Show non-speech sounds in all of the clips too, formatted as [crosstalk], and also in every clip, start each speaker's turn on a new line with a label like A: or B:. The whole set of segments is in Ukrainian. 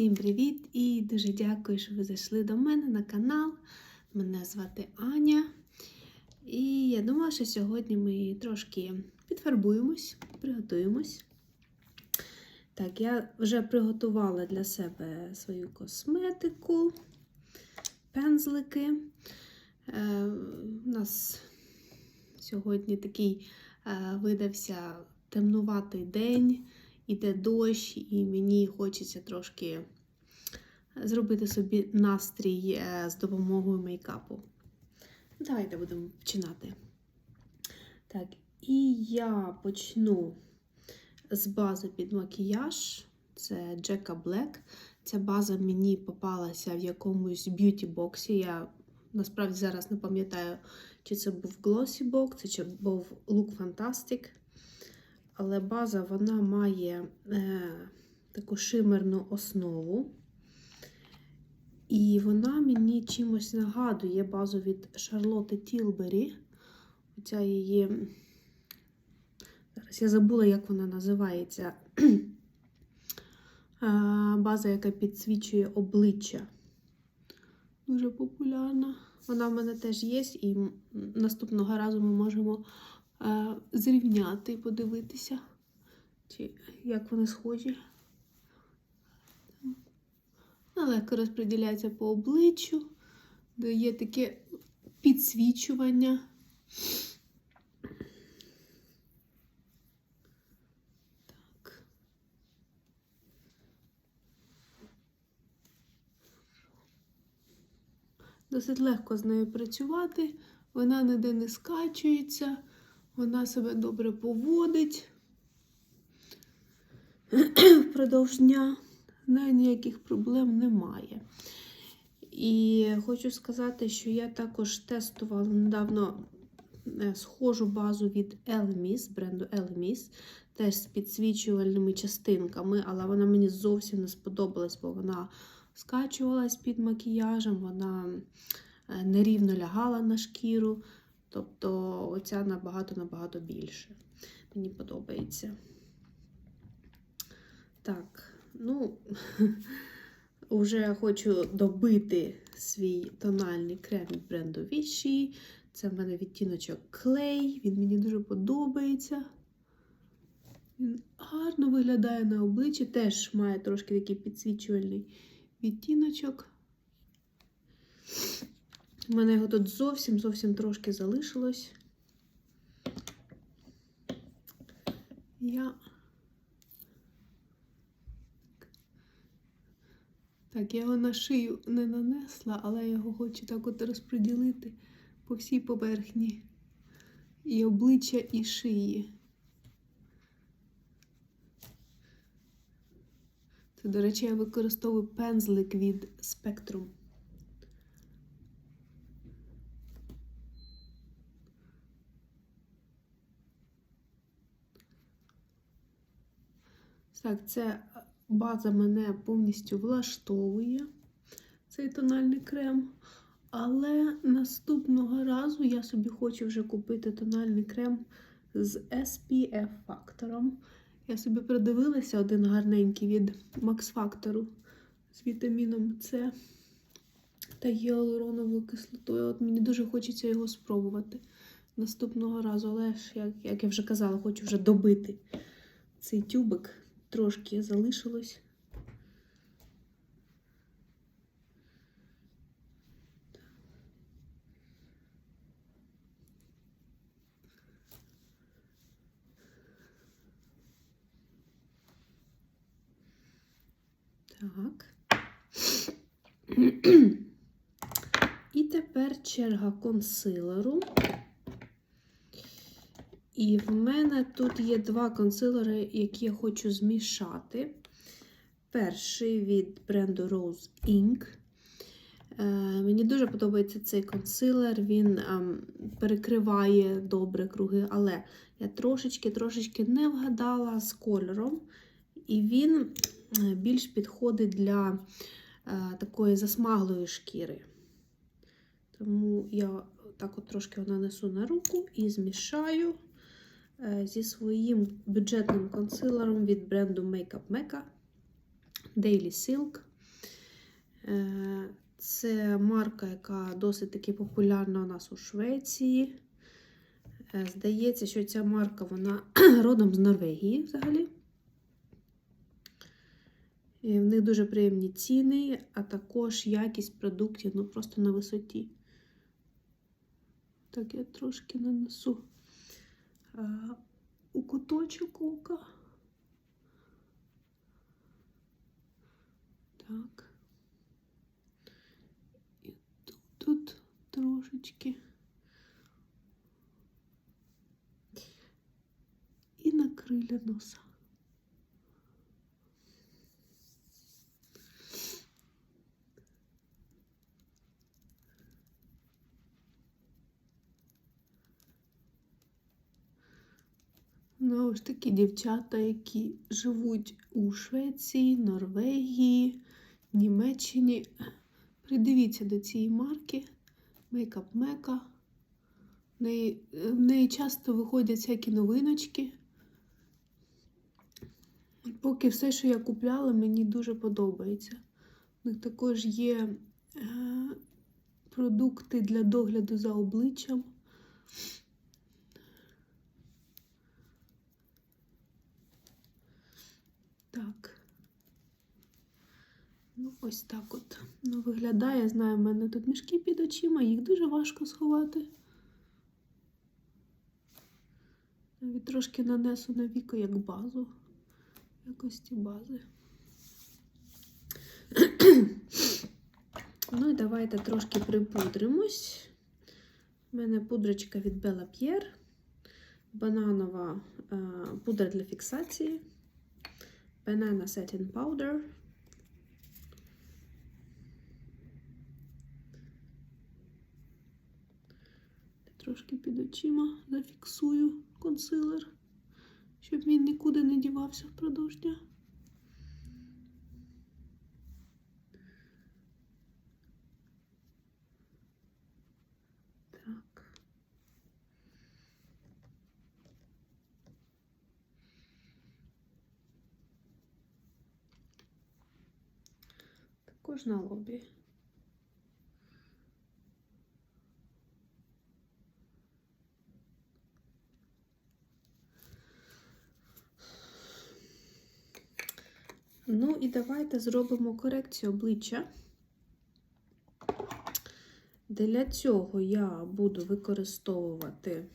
A: Всім привіт і дуже дякую, що ви зайшли до мене на канал. Мене звати Аня. І я думала, що сьогодні ми трошки підфарбуємось, приготуємось. Так, я вже приготувала для себе свою косметику, пензлики. Е, у нас сьогодні такий е, видався темнуватий день іде дощ, і мені хочеться трошки зробити собі настрій е, з допомогою мейкапу. Давайте будемо починати. Так, і я почну з бази під макіяж. Це Джека Блек. Ця база мені попалася в якомусь б'юті-боксі. Я насправді зараз не пам'ятаю, чи це був Glossy Box, чи був Look Fantastic але база вона має е, таку шимерну основу. І вона мені чимось нагадує базу від Шарлотти Тілбері. Оця її. Зараз я забула, як вона називається. [clears throat] База, яка підсвічує обличчя. Дуже популярна. Вона в мене теж є, і наступного разу ми можемо зрівняти і подивитися, чи як вони схожі. Легко розподіляється по обличчю, дає таке підсвічування. Так. Досить легко з нею працювати, вона ніде не скачується. Вона себе добре поводить впродовж дня, в неї ніяких проблем немає. І хочу сказати, що я також тестувала недавно е, схожу базу від Elmis, бренду Elmis, теж з підсвічувальними частинками, але вона мені зовсім не сподобалась, бо вона скачувалась під макіяжем, вона е, нерівно лягала на шкіру. Тобто оця набагато-набагато більше. Мені подобається. Так, ну, [laughs] вже хочу добити свій тональний крем від бренду Vichy. Це в мене відтіночок Clay, він мені дуже подобається. Він гарно виглядає на обличчі, теж має трошки такий підсвічувальний відтіночок. У мене його тут зовсім зовсім трошки залишилось. Я так, я його на шию не нанесла, але я його хочу так от розподілити по всій поверхні і обличчя, і шиї. Це, до речі, я використовую пензлик від Spectrum. Так, це база мене повністю влаштовує, цей тональний крем. Але наступного разу я собі хочу вже купити тональний крем з SPF фактором. Я собі придивилася один гарненький від Max Factor з вітаміном С та гіалуроновою кислотою. От мені дуже хочеться його спробувати наступного разу. Але ж, як, як я вже казала, хочу вже добити цей тюбик трошки залишилось. Так. [clears throat] І тепер черга консилеру. І в мене тут є два консилери, які я хочу змішати. Перший від бренду Rose Ink. Е, мені дуже подобається цей консилер, він е, перекриває добре круги, але я трошечки-трошечки не вгадала з кольором, і він е, більш підходить для е, такої засмаглої шкіри. Тому я так от трошки нанесу на руку і змішаю. Е, зі своїм бюджетним консилером від бренду Makeup Mecca Daily Silk. Е, Це марка, яка досить таки популярна у нас у Швеції. Е, Здається, що ця марка вона [clears throat] родом з Норвегії взагалі. І в них дуже приємні ціни, а також якість продуктів ну просто на висоті. Так, я трошки нанесу у куточок ока. Так. І тут, тут трошечки. І на крилля носа. Знову ж таки, дівчата, які живуть у Швеції, Норвегії, Німеччині. Придивіться до цієї марки Makeup Mecca. В неї, в неї часто виходять всякі новиночки. Поки все, що я купляла, мені дуже подобається. У них також є е, продукти для догляду за обличчям. Так. Ну, ось так от. Ну, виглядає, знаю, в мене тут мішки під очима, їх дуже важко сховати. Навіть трошки нанесу на віко як базу. Якості бази. [clears throat] ну і давайте трошки припудримось. У мене пудрочка від Bella Pierre. Бананова е, пудра для фіксації. Banana Setting Powder. Трошки під очима зафіксую консилер, щоб він нікуди не дівався впродовж дня. Так. Також на лобі. Ну і давайте зробимо корекцію обличчя. Для цього я буду використовувати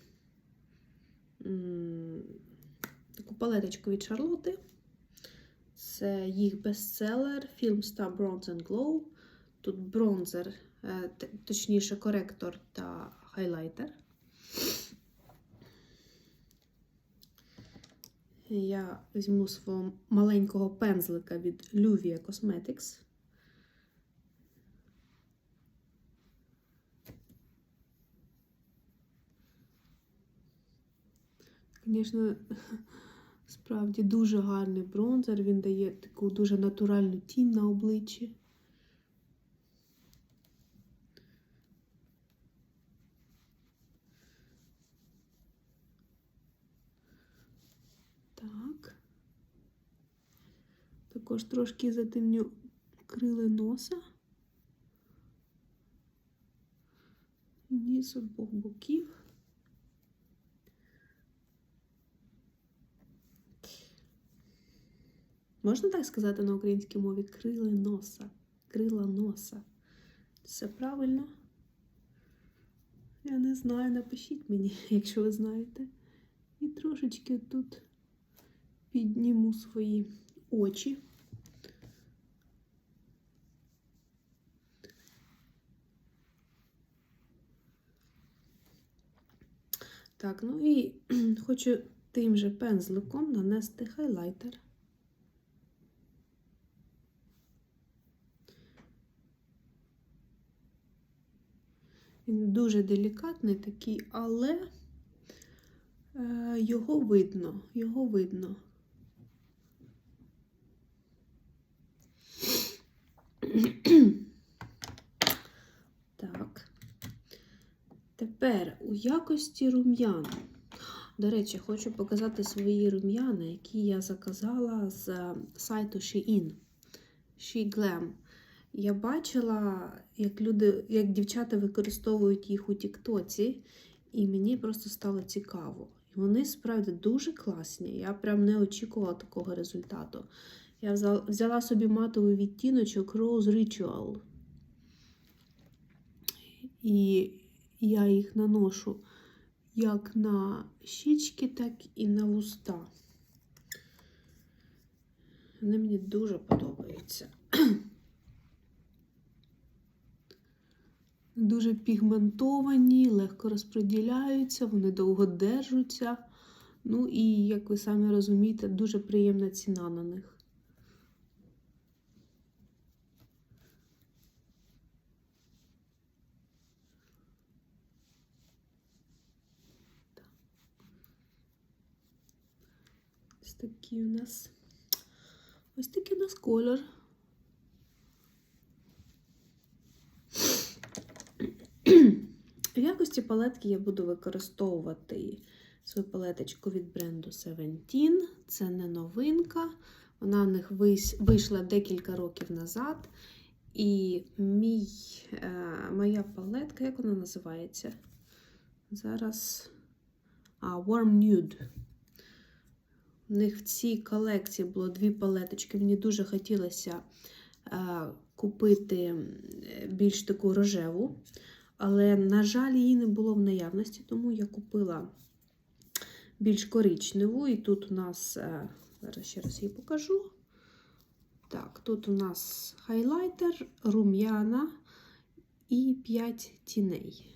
A: таку палеточку від Шарлоти. Це їх бестселер Film Star Bronze and Glow. Тут бронзер, е, точніше, коректор та хайлайтер. Я візьму свого маленького пензлика від Luvia Cosmetics. Звісно, справді дуже гарний бронзер. Він дає таку дуже натуральну тінь на обличчі. Так. Також трошки затемню крили носа. Ніс обох боків. Можна так сказати на українській мові крили носа. Крила носа. Все правильно? Я не знаю, напишіть мені, [laughs] якщо ви знаєте. І трошечки тут підніму свої очі. Так, ну і [clears throat] хочу тим же пензликом нанести хайлайтер. Він дуже делікатний такий, але е, його видно, його видно. Так. Тепер у якості рум'ян. До речі, хочу показати свої рум'яна, які я заказала з сайту Shein. She Glam. Я бачила, як люди, як дівчата використовують їх у Тіктоці, і мені просто стало цікаво. І вони справді дуже класні. Я прям не очікувала такого результату. Я взяла, собі матовий відтіночок Rose Ritual. І я їх наношу як на щічки, так і на вуста. Вони мені дуже подобаються. Дуже пігментовані, легко розподіляються, вони довго держаться. Ну і, як ви самі розумієте, дуже приємна ціна на них. Ось такий у нас. Ось такий у нас колір. В якості палетки я буду використовувати свою палеточку від бренду Seventeen. Це не новинка. Вона в них вийшла декілька років назад. І мій, е, моя палетка, як вона називається? Зараз а, Warm Nude. У них в цій колекції було дві палеточки. Мені дуже хотілося е, купити більш таку рожеву, але, на жаль, її не було в наявності, тому я купила більш коричневу. І тут у нас, е, зараз ще раз її покажу. Так, тут у нас хайлайтер, рум'яна і 5 тіней.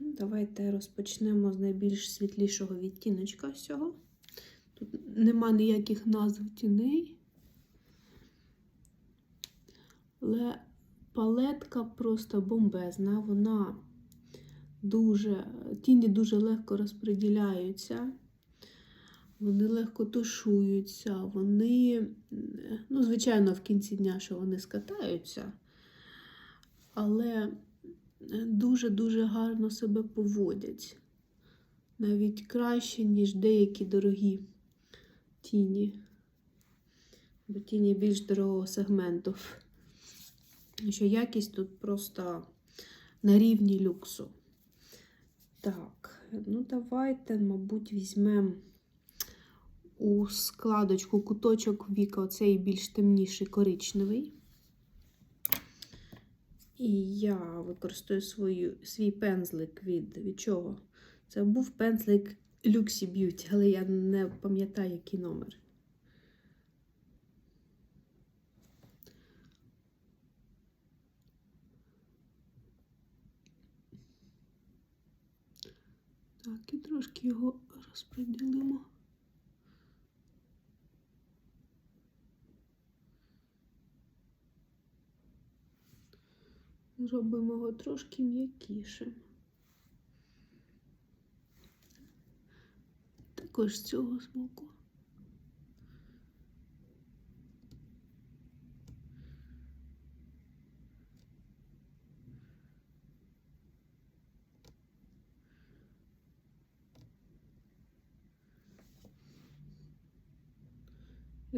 A: Давайте розпочнемо з найбільш світлішого відтіночка всього. Тут нема ніяких назв тіней. Але палетка просто бомбезна. Вона дуже, тіні дуже легко розподіляються. Вони легко тушуються, вони, ну, звичайно, в кінці дня, що вони скатаються, але дуже-дуже гарно себе поводять. Навіть краще, ніж деякі дорогі тіні. Бо тіні більш дорогого сегменту. Що якість тут просто на рівні люксу. Так, ну давайте, мабуть, візьмемо у складочку куточок віка оцей більш темніший коричневий. І я використаю свою, свій пензлик від, від чого? Це був пензлик Luxy Beauty, але я не пам'ятаю, який номер. Так, і трошки його розподілимо. Зробимо його трошки м'якішим. Також з цього боку.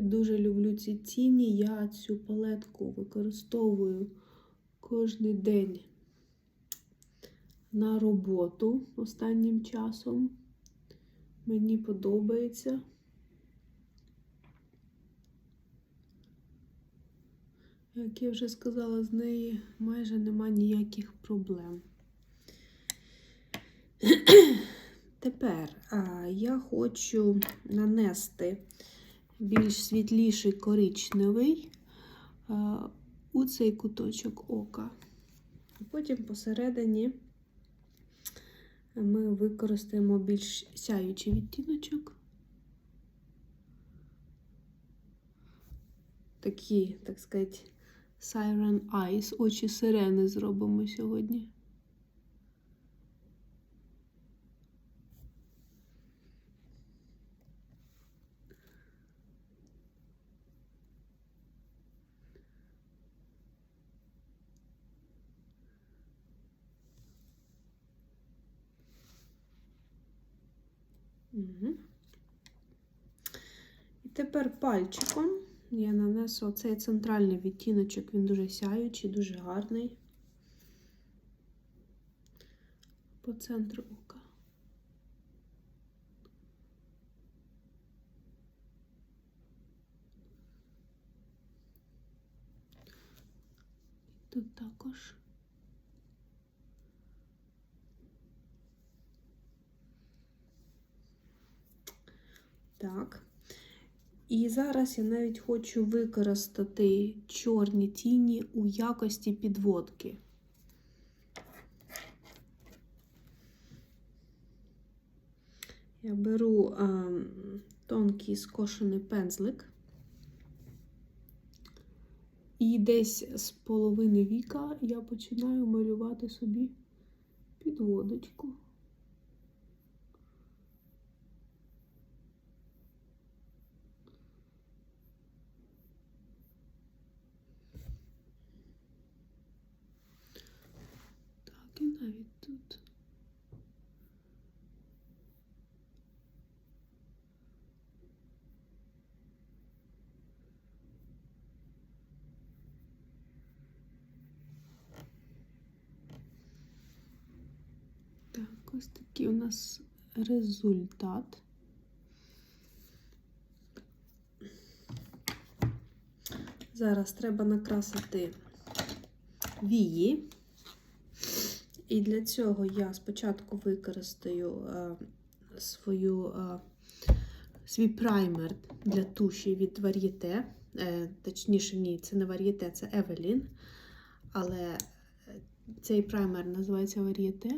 A: Дуже люблю ці тіні. Я цю палетку використовую кожен день на роботу останнім часом. Мені подобається. Як я вже сказала, з неї майже нема ніяких проблем. Тепер а, я хочу нанести більш світліший коричневий у цей куточок ока. Потім посередині ми використаємо більш сяючий відтіночок. Такі, так сказати, Siren Eyes, очі сирени зробимо сьогодні. І тепер пальчиком я нанесу оцей центральний відтіночок, він дуже сяючий, дуже гарний. По центру ока. Тут також. Так. І зараз я навіть хочу використати чорні тіні у якості підводки. Я беру а, тонкий скошений пензлик. І десь з половини віка я починаю малювати собі підводочку. Так, і навіть тут. Так, ось такий у нас результат. Зараз треба накрасити вії. І для цього я спочатку використаю е, свою, е, свій праймер для туші від Varieté. Е, точніше, ні, це не Varieté, це Evelyn. Але цей праймер називається Varieté.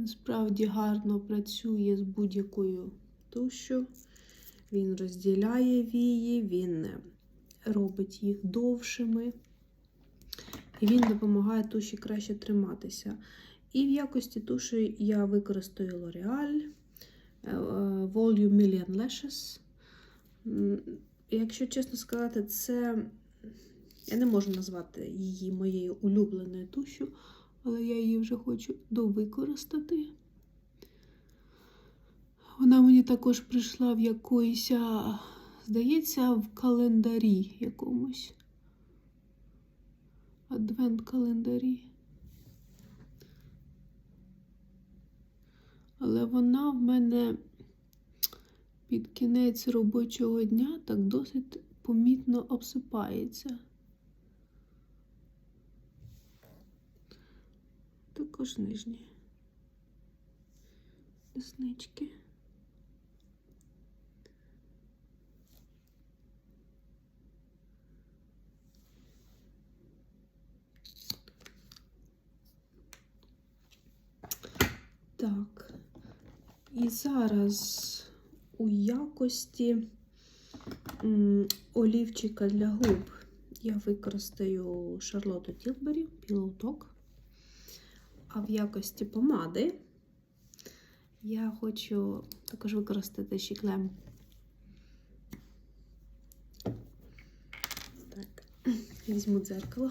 A: Він справді гарно працює з будь-якою тушю. Він розділяє вії, він робить їх довшими. І він допомагає туші краще триматися. І в якості туші я використаю L'Oreal е, Volume Million Lashes. Якщо чесно сказати, це я не можу назвати її моєю улюбленою тушю, але я її вже хочу довикористати. Вона мені також прийшла в якоїсь, здається, в календарі якомусь. Адвент-календарі. Але вона в мене під кінець робочого дня так досить помітно обсипається. Також нижні реснички. Так. І зараз у якості олівчика для губ я використаю Шарлоту Тілбері Pillow Talk. А в якості помади я хочу також використати Шіклем. Так, візьму дзеркало.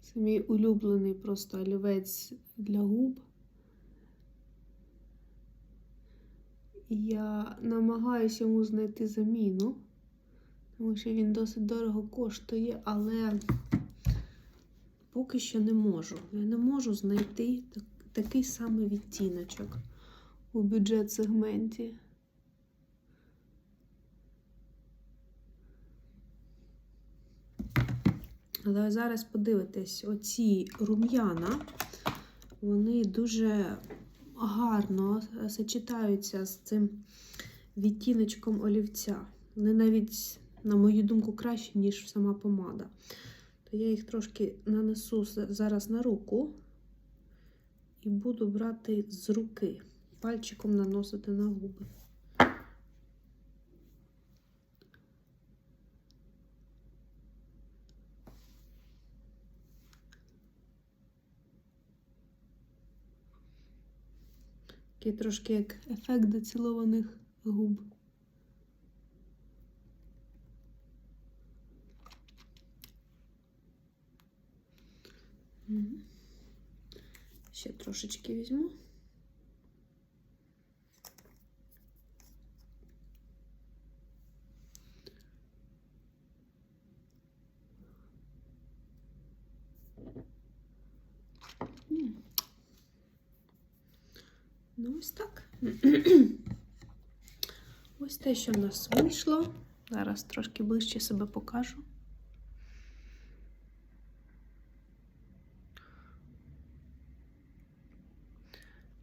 A: Це мій улюблений просто олівець для губ. Я намагаюся йому знайти заміну, тому що він досить дорого коштує, але поки що не можу. Я не можу знайти такий самий відтіночок у бюджет-сегменті. Але зараз подивитесь, оці рум'яна, вони дуже гарно сочетаються з цим відтіночком олівця. Вони навіть, на мою думку, краще, ніж сама помада. То я їх трошки нанесу зараз на руку і буду брати з руки, пальчиком наносити на губи. Такий трошки як ефект доцілованих губ. Ще трошечки візьму. М. Ну, ось так. Ось те, що в нас вийшло. Зараз трошки ближче себе покажу.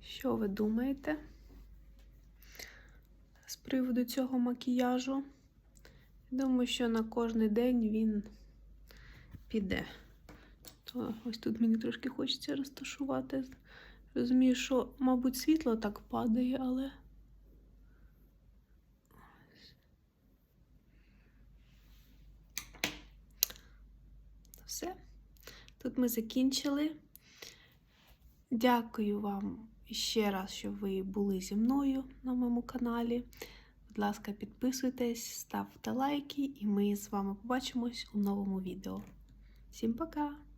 A: Що ви думаєте з приводу цього макіяжу? Думаю, що на кожний день він піде. То ось тут мені трошки хочеться розташувати. Розумію, що, мабуть, світло так падає, але. Все. Тут ми закінчили. Дякую вам ще раз, що ви були зі мною на моєму каналі. Будь ласка, підписуйтесь, ставте лайки, і ми з вами побачимось у новому відео. Всім пока!